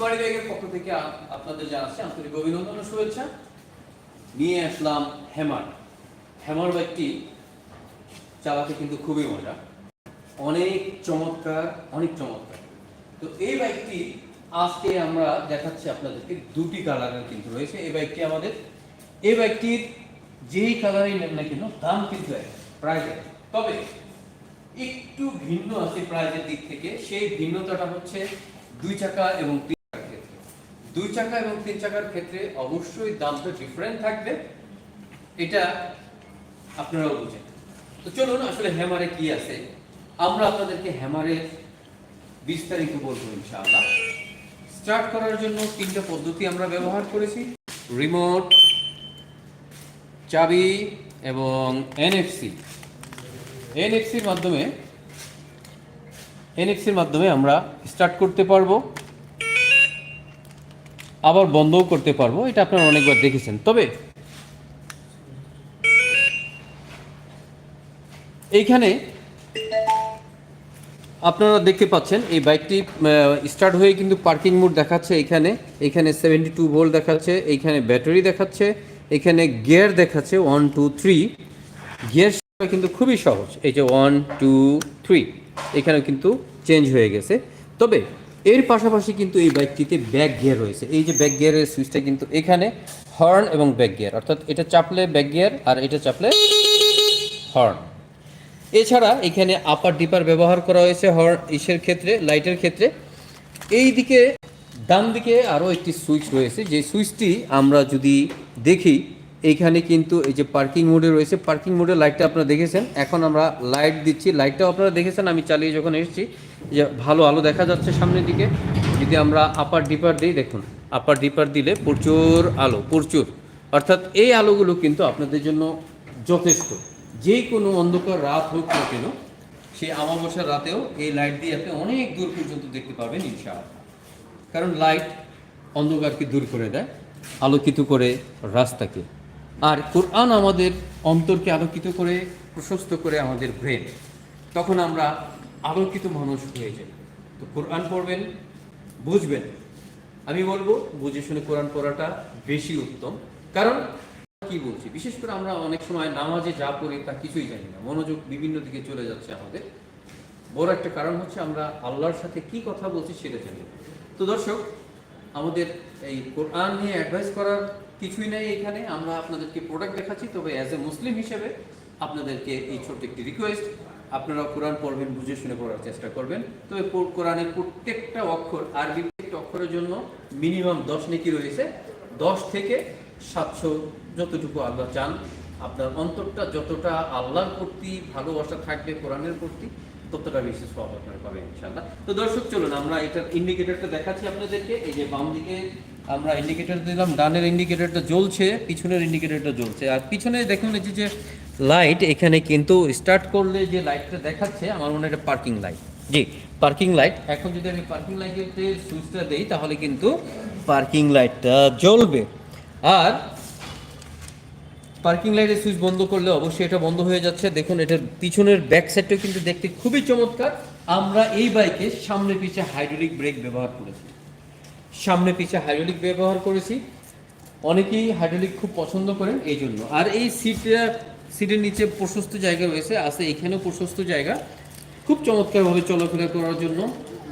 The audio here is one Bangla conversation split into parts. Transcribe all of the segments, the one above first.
বাড়ি ব্যাগের পক্ষ থেকে আপনাদের আন্তরিক অভিনন্দন শুভেচ্ছা। নিয়ে আসলাম বাইকটি চালাতে কিন্তু খুবই মজা। অনেক চমৎকার অনেক চমৎকার। তো এই বাইকটি আজকে আমরা দেখাচ্ছি আপনাদেরকে দুটি কালারের কিন্তু রয়েছে। এই বাইকটি আমাদের, এই বাইকটির যেই কালারই নেন না কেন দাম কিন্তু এক তবে একটু ভিন্ন আছে প্রাইজের দিক থেকে। সেই ভিন্নতাটা হচ্ছে দুই চাকা এবং দুই চাকা এবং তিন চাকার ক্ষেত্রে অবশ্যই দামটা ডিফারেন্ট থাকবে। এটা আপনারাও বুঝেন। তো চলুন আসলে হ্যামারে কি আছে? আমরা আপনাদেরকে হ্যামারের বিস্তারিত বলব ইনশাআল্লাহ। স্টার্ট করার জন্য তিনটা পদ্ধতি আমরা ব্যবহার করেছি। রিমোট চাবি এবং এনএফসি এনএফসির মাধ্যমে এনএফসির মাধ্যমে আমরা স্টার্ট করতে পারব। আবার বন্ধও করতে পারব, এটা আপনারা অনেকবার দেখেছেন। তবে এইখানে আপনারা দেখতে পাচ্ছেন, এই বাইকটি স্টার্ট হয়ে কিন্তু পার্কিং মোড দেখাচ্ছে এখানে এখানে সেভেন্টি টু ভোল্ট দেখাচ্ছে, এইখানে ব্যাটারি দেখাচ্ছে এখানে গিয়ার দেখাচ্ছে ওয়ান টু থ্রি গিয়ার কিন্তু খুবই সহজ, এই যে ওয়ান টু থ্রি এখানে কিন্তু চেঞ্জ হয়ে গেছে। তবে এর পাশাপাশি কিন্তু এই বাইকটিতে ব্যাক গিয়ার রয়েছে। এই যে ব্যাক গিয়ারের সুইচটা কিন্তু এখানে হর্ন এবং ব্যাক গিয়ার, অর্থাৎ এটা চাপলে ব্যাক গিয়ার আর এটা চাপলে হর্ন। এছাড়া এখানে আপার ডিপার ব্যবহার করা হয়েছে হর্ন ইসের ক্ষেত্রে লাইটের ক্ষেত্রে। এই দিকে ডান দিকে আরও একটি সুইচ রয়েছে। যে সুইচটি আমরা যদি দেখি এইখানে কিন্তু এই যে পার্কিং মোডে রয়েছে পার্কিং মোডের লাইটটা আপনারা দেখেছেন। এখন আমরা লাইট দিচ্ছি। লাইটটাও আপনারা দেখেছেন, আমি চালিয়ে যখন এসেছি, যে ভালো আলো দেখা যাচ্ছে সামনের দিকে। যদি আমরা আপার ডিপার দিই, দেখুন আপার ডিপার দিলে প্রচুর আলো, প্রচুর। অর্থাৎ এই আলোগুলো কিন্তু আপনাদের জন্য যথেষ্ট। যে কোনো অন্ধকার রাত হোক না কেন, সেই আমাবস্যার রাতেও এই লাইট দিয়ে আপনি অনেক দূর পর্যন্ত দেখতে পাবেন ইনশাআল্লাহ। কারণ লাইট অন্ধকারকে দূর করে দেয়, আলোকিত করে রাস্তাকে। আর কোরআন আমাদের অন্তরকে আলোকিত করে, প্রশস্ত করে আমাদের ব্রেন। তখন আমরা আলোকিত মানুষ হয়ে যাই। তো কোরআন পড়বেন, বুঝবেন। আমি বলব, বুঝে শুনে কোরআন পড়াটা বেশি উত্তম। কারণ, কি বলছি? বিশেষ করে আমরা অনেক সময় নামাজে যা পড়ি তা কিছুই জানি না। মনোযোগ বিভিন্ন দিকে চলে যাচ্ছে আমাদের। বড় একটা কারণ হচ্ছে আমরা আল্লাহর সাথে কি কথা বলছি সেটা জানি তো দর্শক, আমাদের এই কোরআন নিয়ে অ্যাডভাইস করার কিছুই নাই এখানে। আমরা আপনাদেরকে প্রোডাক্ট দেখাচ্ছি, তবে অ্যাজ এ মুসলিম হিসেবে আপনাদেরকে এই ছোট্ট একটি রিকোয়েস্ট আপনারা কোরআন পড়বেন, বুঝে শুনে পড়ার চেষ্টা করবেন। তবে কোরআনের প্রত্যেকটা অক্ষর, আরবি প্রত্যেকটা অক্ষরের জন্য মিনিমাম দশ নেকি রয়েছে। দশ থেকে সাতশো যতটুকু আল্লাহ চান আপনার অন্তরটা যতটা আল্লাহর প্রতি ভালোবাসা থাকবে কোরআনের প্রতি, ততটা বেশি সব আপনার পাবেন ইনশাআল্লাহ। তো দর্শক, চলুন, আমরা এটার ইন্ডিকেটরটা দেখাচ্ছি আপনাদেরকে। এই যে বাম দিকে আমরা ইন্ডিকেটর দিলাম ডানের ইন্ডিকেটরটা জ্বলছে পিছনের ইন্ডিকেটরটা জ্বলছে। আর পিছনে দেখুন এই যে লাইট এখানে কিন্তু স্টার্ট করলে যে লাইটটা দেখাচ্ছে আমার মনে হয় এটা পার্কিং লাইট জি। পার্কিং লাইট এখন যদি আমি পার্কিং লাইটের সুইচটা দেই তাহলে কিন্তু পার্কিং লাইটটা জ্বলবে। আর পার্কিং লাইটের সুইচ বন্ধ করলে অবশ্যই এটা বন্ধ হয়ে যাচ্ছে। দেখুন এটার পিছনের ব্যাক সাইডটাও কিন্তু দেখতে খুবই চমৎকার। আমরা এই বাইকে সামনে পিছে হাইড্রোলিক ব্রেক ব্যবহার করেছি। সামনে পিছে হাইড্রোলিক ব্যবহার করেছি। অনেকেই হাইড্রোলিক খুব পছন্দ করেন এই জন্য। আর এই সিটটা সিটের নিচে প্রশস্ত জায়গা রয়েছে, আছে এখানেও প্রশস্ত জায়গা। খুব চমৎকারভাবে চলাফেরা করার জন্য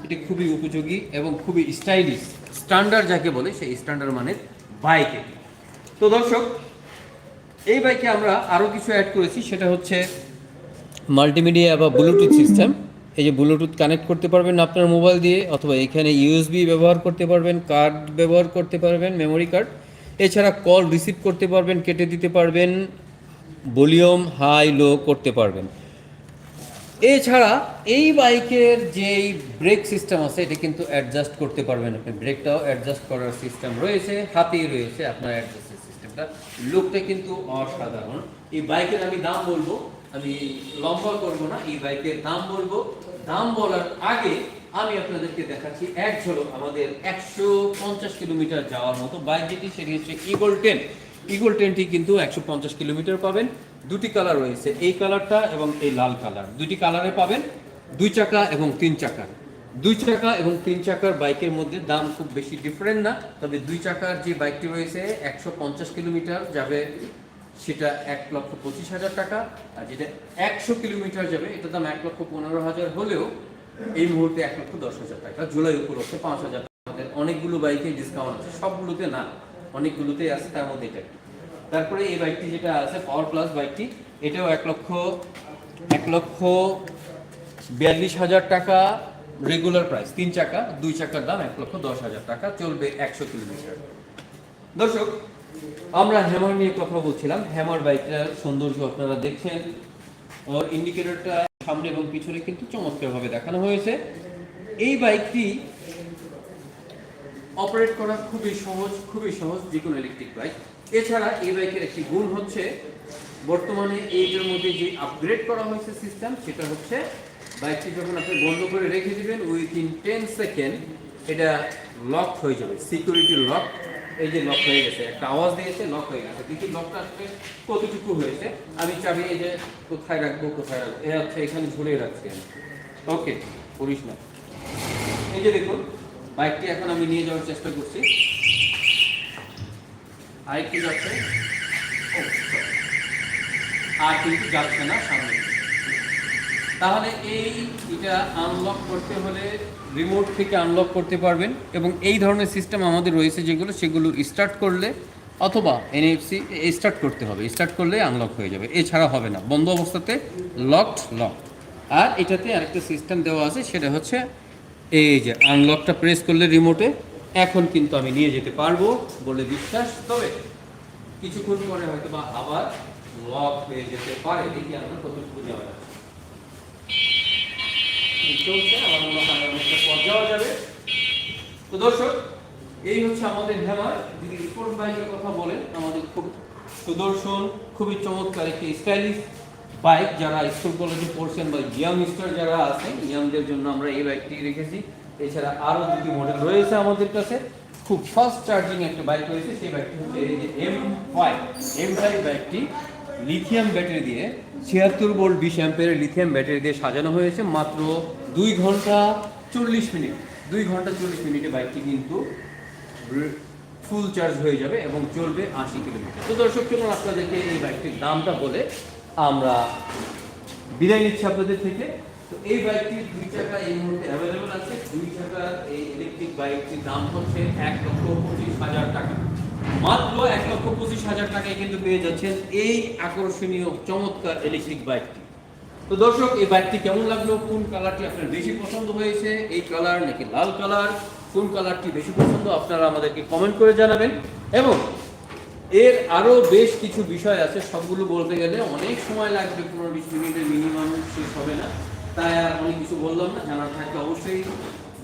এটি খুবই উপযোগী এবং খুবই স্টাইলিশ স্ট্যান্ডার্ড যাকে বলে সেই স্ট্যান্ডার্ড মানের বাইকে তো দর্শক, এই বাইকে আমরা আরও কিছু অ্যাড করেছি, সেটা হচ্ছে মাল্টিমিডিয়া বা ব্লুটুথ সিস্টেম এই যে ব্লুটুথ কানেক্ট করতে পারবেন আপনার মোবাইল দিয়ে, অথবা এখানে ইউএসবি ব্যবহার করতে পারবেন কার্ড ব্যবহার করতে পারবেন মেমোরি কার্ড এছাড়া কল রিসিভ করতে পারবেন, কেটে দিতে পারবেন, ভলিউম হাই, লো করতে পারবেন। এছাড়া এই বাইকের যেই ব্রেক সিস্টেম আছে, এটা কিন্তু অ্যাডজাস্ট করতে পারবেন আপনি। ব্রেকটাও অ্যাডজাস্ট করার সিস্টেম রয়েছে, হাতেই রয়েছে আপনার অ্যাডজাস্টের সিস্টেমটা লুকটা কিন্তু অসাধারণ। এই বাইকের আমি দাম বলব আমি লম্বা করব না, এই বাইকের দাম বলব। দাম বলার আগে আমি আপনাদেরকে দেখাচ্ছি, এক ঝলক আমাদের একশো পঞ্চাশ কিলোমিটার যাওয়ার মতো বাইক যেটি, সেটি হচ্ছে ইগল টেন ইগল টেনটি কিন্তু একশো পঞ্চাশ কিলোমিটার পাবেন। দুটি কালার রয়েছে, এই কালারটা এবং এই লাল কালার দুটি কালারে পাবেন, দুই চাকা এবং তিন চাকার দুই চাকা এবং তিন চাকার বাইকের মধ্যে দাম খুব বেশি ডিফারেন্ট না, তবে দুই চাকার যে বাইকটি রয়েছে, একশো পঞ্চাশ কিলোমিটার যাবে সেটা এক লক্ষ পঁচিশ হাজার টাকা, আর যেটা একশো কিলোমিটার যাবে, এটার দাম এক লক্ষ পনেরো হাজার হলেও এই মুহূর্তে এক লক্ষ দশ হাজার টাকা, জুলাই উপলক্ষে পাঁচ হাজার টাকা। অনেকগুলো বাইকে ডিসকাউন্ট আছে, সবগুলোতে না, অনেকগুলোতেই আছে, তার মধ্যে এটা। তারপরে এই বাইকটি যেটা আছে পাওয়ার প্লাস বাইকটি এটাও এক লক্ষ এক লক্ষ বিয়াল্লিশ হাজার টাকা রেগুলার প্রাইস তিন চাকা, দুই চাকার দাম এক লক্ষ দশ হাজার টাকা, চলবে একশো কিলোমিটার। দর্শক আমরা হ্যামার নিয়ে কথা বলছিলাম। হ্যামার বাইকটার সৌন্দর্য আপনারা দেখছেন। ওর ইন্ডিকেটরটা সামনে এবং পিছনে কিন্তু চমৎকারভাবে দেখানো হয়েছে। এই বাইকটি অপারেট করা খুবই সহজ খুবই সহজ যে কোনো ইলেকট্রিক বাইক এছাড়া এই বাইকের একটি গুণ হচ্ছে, বর্তমানে এইটার মধ্যে যে আপগ্রেড করা হয়েছে সিস্টেম সেটা হচ্ছে বাইকটি যখন আপনি বন্ধ করে রেখে দেবেন উইথ ইন টেন সেকেন্ড এটা লক হয়ে যাবে। সিকিউরিটি লক এই যে লক হয়ে গেছে, একটা আওয়াজ দিয়েছে লক হয়ে গেছে। দেখি লকটা আসলে কতটুকু হয়েছে? আমি চাবি এই যে কোথায় রাখব কোথায় রাখব? এ হচ্ছে এখানে ঝুলিয়ে রাখছি আমি। ওকে করিস না এই যে দেখুন বাইকটি এখন আমি নিয়ে যাওয়ার চেষ্টা করছি। আরেকটি যাচ্ছে। আর কিন্তু যাচ্ছে না, সামনে। তাহলে এই এটা আনলক করতে হলে রিমোট থেকে আনলক করতে পারবেন এবং এই ধরনের সিস্টেম আমাদের রয়েছে যেগুলো, সেগুলো স্টার্ট করলে অথবা এনএফসি স্টার্ট করতে হবে। স্টার্ট করলে আনলক হয়ে যাবে। এছাড়া হবে না। বন্ধ অবস্থাতে লকড লক আর এটাতে আরেকটা সিস্টেম দেওয়া আছে, সেটা হচ্ছে এই যে আনলকটা প্রেস করলে রিমোটে এখন কিন্তু আমি নিয়ে যেতে পারব বলে বিশ্বাস, তবে কিছুক্ষণ পরে হয়তো বা আবার লক হয়ে যেতে পারে। দেখি আমরা কতটুকু যাওয়া আমাদের চমৎকার স্টাইলিশ বাইক যারা স্কুল কলেজে পড়ছেন বা ইয়াং স্টার যারা আছেন ইয়াংদের জন্য আমরা এই বাইকটি রেখেছি। এছাড়া আরও দুটি মডেল রয়েছে আমাদের কাছে। খুব ফাস্ট চার্জিং একটা বাইক রয়েছে, সেই বাইকটি হচ্ছে এম ফাইভ এম ফাইভ বাইকটি লিথিয়াম ব্যাটারি দিয়ে ছিয়াত্তর ভোল্ট বিশ অ্যাম্পিয়ারের লিথিয়াম ব্যাটারি দিয়ে সাজানো হয়েছে মাত্র দুই ঘণ্টা চল্লিশ মিনিট। দুই ঘণ্টা চল্লিশ মিনিটে বাইকটি কিন্তু ফুল চার্জ হয়ে যাবে এবং চলবে আশি কিলোমিটার। তো দর্শক, চলুন আপনাদেরকে এই বাইকটির দামটা বলে আমরা বিদায় নিচ্ছি আপনাদের থেকে। তো এই বাইকটি দুই চাকা এই মুহূর্তে অ্যাভেলেবেল আছে। দুই চাকার এই ইলেকট্রিক বাইকটির দাম হচ্ছে এক লক্ষ পঁচিশ হাজার টাকা। মাত্র এক লক্ষ পঁচিশ হাজার টাকায় কিন্তু পেয়ে যাচ্ছেন এই আকর্ষণীয়, চমৎকার ইলেকট্রিক বাইকটি তো দর্শক, এই বাইকটি কেমন লাগল? কোন কালারটি আপনার বেশি পছন্দ হয়েছে? এই কালার নাকি লাল কালার কোন কালারটি বেশি পছন্দ? আপনারা আমাদেরকে কমেন্ট করে জানাবেন। এবং এর আরও বেশ কিছু বিষয় আছে, সবগুলো বলতে গেলে অনেক সময় লাগবে, পনেরো বিশ মিনিটের মিনিমাম শেষ হবে না। তাই আর অনেক কিছু বললাম না, জানার থাকলে অবশ্যই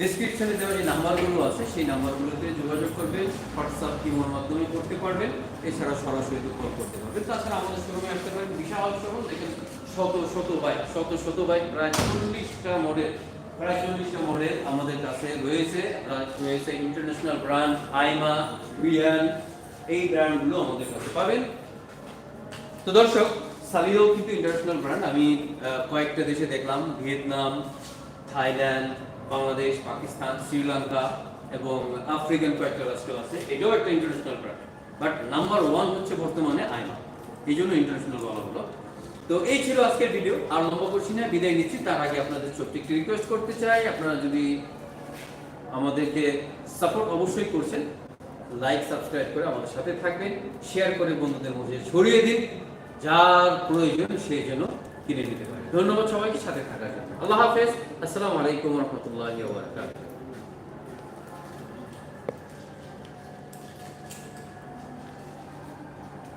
ডেসক্রিপশনে দেওয়া যে নাম্বারগুলো আছে, সেই নাম্বারগুলোতে যোগাযোগ করবেন হোয়াটসঅ্যাপ কিমোর মাধ্যমে করতে পারবেন এছাড়া সরাসরি কল করতে পারবেন তাছাড়া আমাদের শোরুমে আসতে পারেন বিশাল শোরুম দেখেন শত শত বাইক শত শত বাইক প্রায় চল্লিশটা মডেল প্রায় চল্লিশটা মডেল আমাদের কাছে রয়েছে রয়েছে ইন্টারন্যাশনাল ব্র্যান্ড আইমা বিয়ান এই ব্র্যান্ডগুলো আমাদের কাছে পাবেন। তো দর্শক সালিও কিন্তু ইন্টারন্যাশনাল ব্র্যান্ড আমি কয়েকটা দেশে দেখলাম, ভিয়েতনাম, থাইল্যান্ড বাংলাদেশ, পাকিস্তান, শ্রীলঙ্কা এবং আফ্রিকান কয়েকটা রাষ্ট্র আছে। এটাও একটা international brand but number one হচ্ছে বর্তমানে আইমা এই জন্য ইন্টারন্যাশনাল বলা হলো। তো এই ছিল আজকের ভিডিও আর লম্বা করছি না বিদায় নিচ্ছি। তার আগে আপনাদের ছোট্ট একটি রিকোয়েস্ট করতে চাই। আপনারা যদি আমাদেরকে সাপোর্ট অবশ্যই করছেন লাইক সাবস্ক্রাইব করে আমাদের সাথে থাকবেন শেয়ার করে বন্ধুদের মধ্যে ছড়িয়ে দিন। যার প্রয়োজন সে যেন কিনে নিতে পারে। ধন্যবাদ সবাইকে সাথে থাকার জন্য। আল্লাহ হাফেজ। আসসালামু আলাইকুম রহমতুল্লাহ